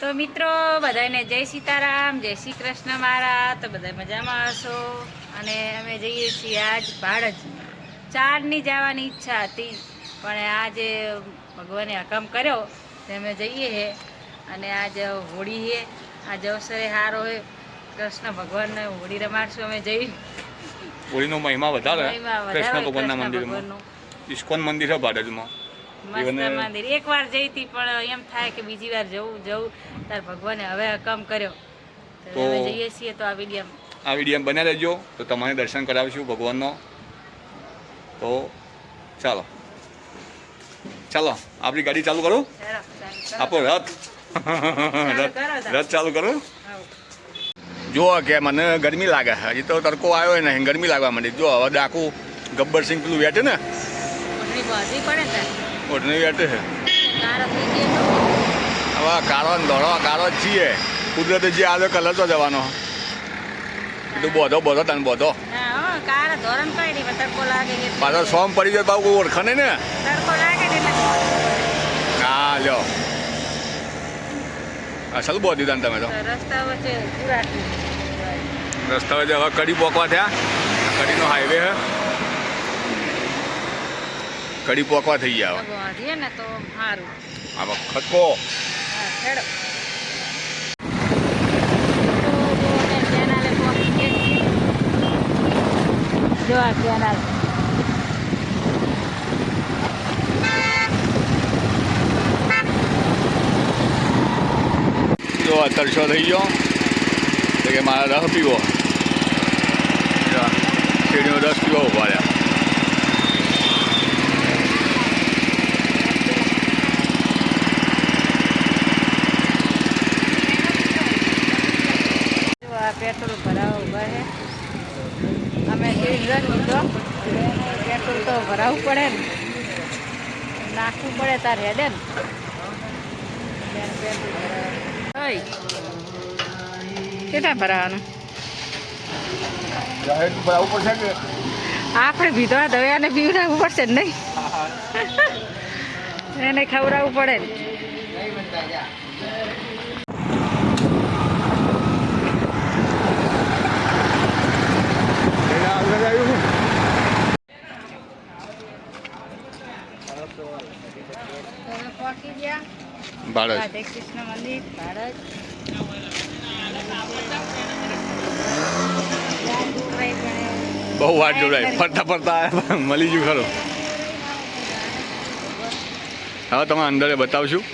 તો મિત્રો બધાને જય સીતારામ જય શ્રી કૃષ્ણ મારા તો બધા મજામાં હશો? અને અમે જઈએ છીએ આજ ભાડજ ચારની જવાની ઈચ્છા હતી પણ આજે ભગવાને હકમ કર્યો તો અમે જઈએ છે અને આજ હોળી હે આજ અવસરે સારો હે. કૃષ્ણ ભગવાનને હોળી રમાડશું અમે જઈ. હોળીનો મહિમા વધારે. કૃષ્ણ ભગવાનના મંદિરમાં. ઇસ્કોન મંદિર છે ભાડજમાં. મસ્ત મંદિર. એક વાર જઈ હતી પણ એમ થાય કે બીજી વાર જવું જવું. તાર ભગવાને હવે કામ કર્યો. તો જઈએ છીએ તો આ વીડિયો આ વીડિયો બન્યા રહેજો. તો તમારે દર્શન કરાવીશું ભગવાનનો. તો ચાલો. ચાલો આપણી ગાડી ચાલુ કરું? આપો રથ. રથ ચાલુ કરું? જુઓ કે મને ગરમી લાગે હજી તો તડકો આવ્યો નહીં. ગરમી લાગવા માંડી. જો હવે ડાકુ ગબ્બરસિંહ પેલું વેઠે ને. પડે ને ઓઢણી બેઠે છે. હવે કાળો ધોળો કાળો છીએ. કુદરતે જે આવ્યો કલર તો જવાનો. એટલું બોધો બોધો, તને બોધો. પાછો સોમ પડી જાય બાબુ ઓળખે નહીં ને? હા, લ્યો. અસલ બોધી તને તમે તો. રસ્તા વચ્ચે હવે કડી પોકવા થયા. કડીનો હાઈવે હે કડી પોકવા થઈ ગયા હવે. ને તો સારું આ વખત કો હા ખેડો જો આ કેનાલ. જો આ તરસો થઈ ગયો. તો કે મારા રસ પીવો. શેરડીનો રસ પીવો ઊભા રહ્યા જો આ પેટ્રોલ ભરાવા ઊભા છે. અમે ડીઝલ લીધો પેટ્રોલ તો ભરાવવું પડે ને. નાખવું પડે તાર હેડે ને. કેટલા ભરાવાનું? આપણે ભીધવા દવાને પીવડાવવું પડશે ને નહીં? એને ખવડાવવું પડે ને એને આગળ આવ્યું તમે પહોંચી ગયા ભારત રાધે કૃષ્ણ મંદિર ભારત બહુ વાત જોડાય. ફરતા ફરતા મળી ગયું ખરો. હવે તમે અંદર બતાવશું.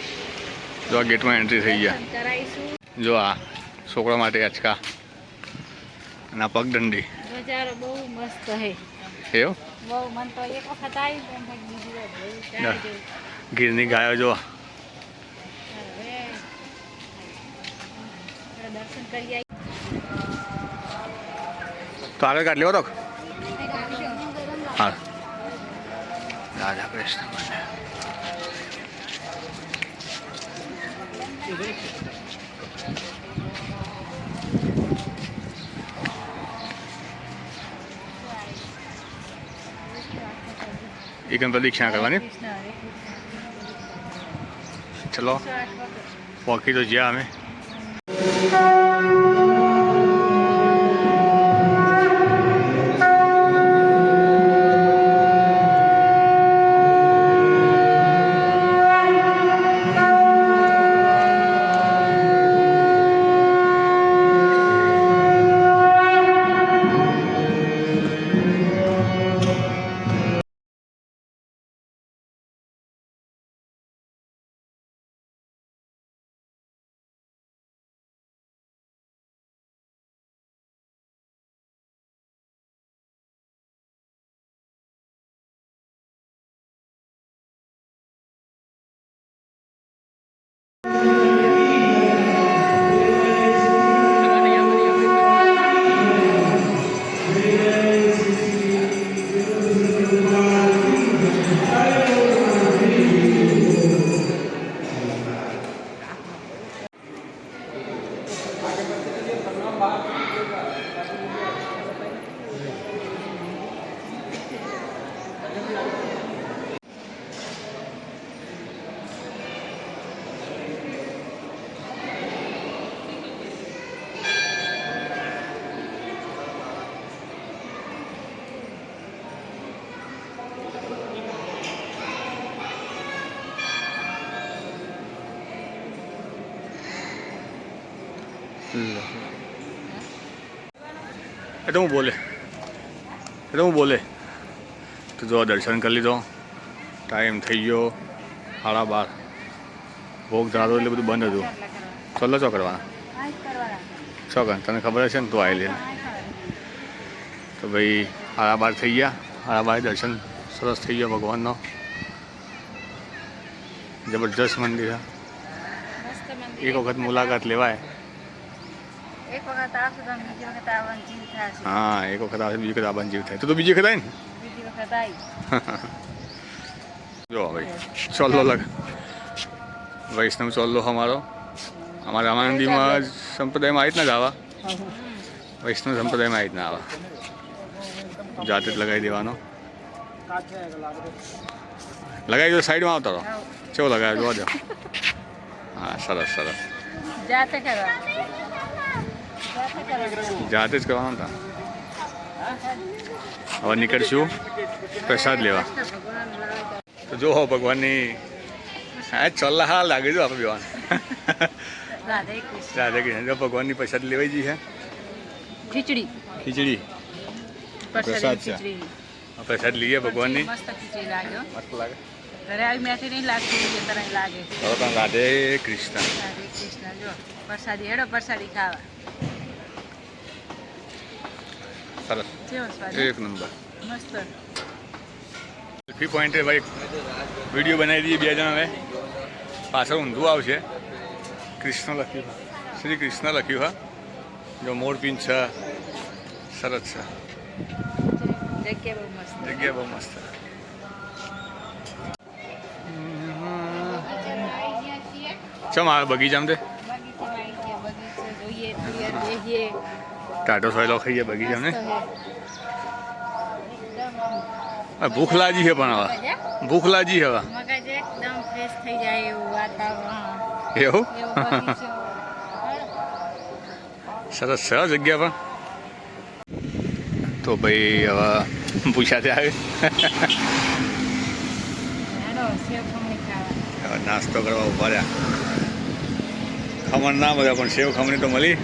જો આ ગેટમાં એન્ટ્રી થઈ ગયા. જો આ છોકરા માટે અચકા. અને આ પગદંડી. બહુ મસ્ત એવું? બહુ મન તો એક વખત આવી જવું જવું ગીરની ગાયો જો. દર્શન કરી આવી તો આગળ કાઢ લેવો તો હા. રાધા કૃષ્ણ એક પ્રદક્ષિણા કરવાની. ચલો. પોકી તો જ્યાં અમે. Thank you. એ તો હું બોલે. એ તો હું બોલે. તો જો દર્શન કરી લીધો. ટાઈમ થઈ ગયો સાડા બાર. ભોગ ધરાતો એટલે બધું બંધ હતું. ચોલ્લો ચો કરવાના? છો કર તને ખબર હશે ને તું આવી લે. તો ભાઈ સાડા બાર થઈ ગયા. સાડા બાર દર્શન સરસ થઈ ગયો ભગવાનનો. જબરજસ્ત મંદિર. એક વખત મુલાકાત લેવાય. એક વખત આવશે તો બીજી વખત આવવાનું જીવ થશે. હા એક વખત આવે બીજી વખત આવવાનું જીવ થાય. તો તો બીજી વખત આવે ને બીજી વખત આવી. જો ભાઈ ચોલ્લો લગ વૈષ્ણવ ચોલ્લો અમારો. અમારા રામાનંદીમાં સંપ્રદાયમાં આવી જ ના જ આવા. વૈષ્ણવ સંપ્રદાયમાં આવી જ ના આવા. જાતે જ લગાવી દેવાનો. લગાવી દો સાઈડમાં આવતો રહો. કેવો લગાવ્યો જોવા દો હા સરસ સરસ. જાતે કરવા. જાતે જ કરવાનો હતા હવે નીકળશું પ્રસાદ લેવા. તો જો ભગવાનની હા ચલ્લા હા લાગે છે આપણે બેવાન. રાધે કૃષ્ણ. જો ભગવાનની પ્રસાદ લેવાઈ જઈ છે. ખીચડી. ખીચડી. પ્રસાદ છે. પ્રસાદ લઈએ ભગવાનની. મસ્ત ખીચડી લાગ્યો મસ્ત લાગે. ઘરે આવી મેથી નહીં લાગતી એ તરહ લાગે. રાધે કૃષ્ણ. રાધે કૃષ્ણ. જો પ્રસાદી હેડો પ્રસાદી ખાવા સરસ કેવો સ્વાદ એક નંબર. મસ્ત. સેલ્ફી પોઈન્ટે ભાઈ વીડિયો બનાવી દઈએ બે જણા હવે. પાછળ ઊંધું આવશે. કૃષ્ણ લખ્યું શ્રી કૃષ્ણ લખ્યું હા. જો મોર પિન છે. સરસ છે. જગ્યા બહુ મસ્ત. જગ્યા બહુ મસ્ત. ચમ આવે બગીચામાં તે? ટાટો સોયલો ખાઈએ બગીચામાં ને આ ભૂખ લાગી છે પણ હવે? ભૂખ લાગી હવે. મગજ એકદમ ફ્રેશ થઈ જાય એવું વાતાવરણ. એવું? એવો સરસ જગ્યા પણ. તો ભાઈ હવે પૂછાતે આવે નાસ્તો કરવા ઊભા રહ્યા. ખમણ ના બધા પણ સેવ ખમણી તો મળી.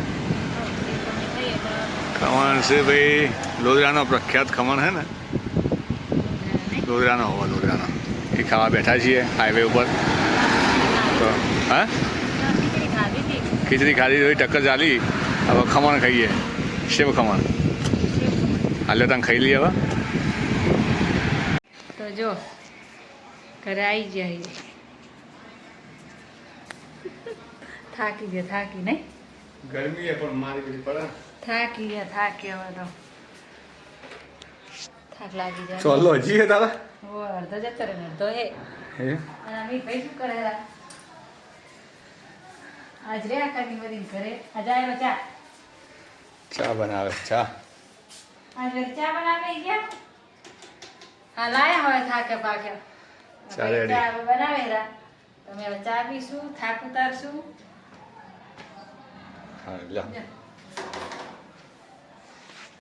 ખમણ છે ભાઈ લોદરાનો પ્રખ્યાત ખમણ હે ને. લોદરાનો હોવા લોદરાનો એ ખાવા બેઠા છીએ હાઈવે ઉપર. તો હા? ખીચડી ખાધી હતી ખીચડી ખાધી તો ટક્કર ચાલી. હવે ખમણ ખાઈએ. સેવ ખમણ. સેવ ખમણી હાલે તને ખાઈ લઈએ હવે. તો જો ઘરે આવી જાય થાકી ગયા થાકી નહીં? ગરમી પણ મારી બધી પડે. થાકી ગયા થાકી હવે તો. થાક લાગી જાય. ચોલો હજી હે તારા? ઓ અડધો જતો ને અડધો હે. હે? અને અમી ભાઈ શું કરે રા? આજ રે આકાની બધી ઘરે. આજ આવ્યો ચા ચા બનાવે ચા. આજ રે ચા બનાવે ગયા? હા લાયા હવે થાકે પાકે. ચા રેડી. ચા બનાવે રા. તમે ચા પીશું થાક ઉતારશું. હા લ્યો.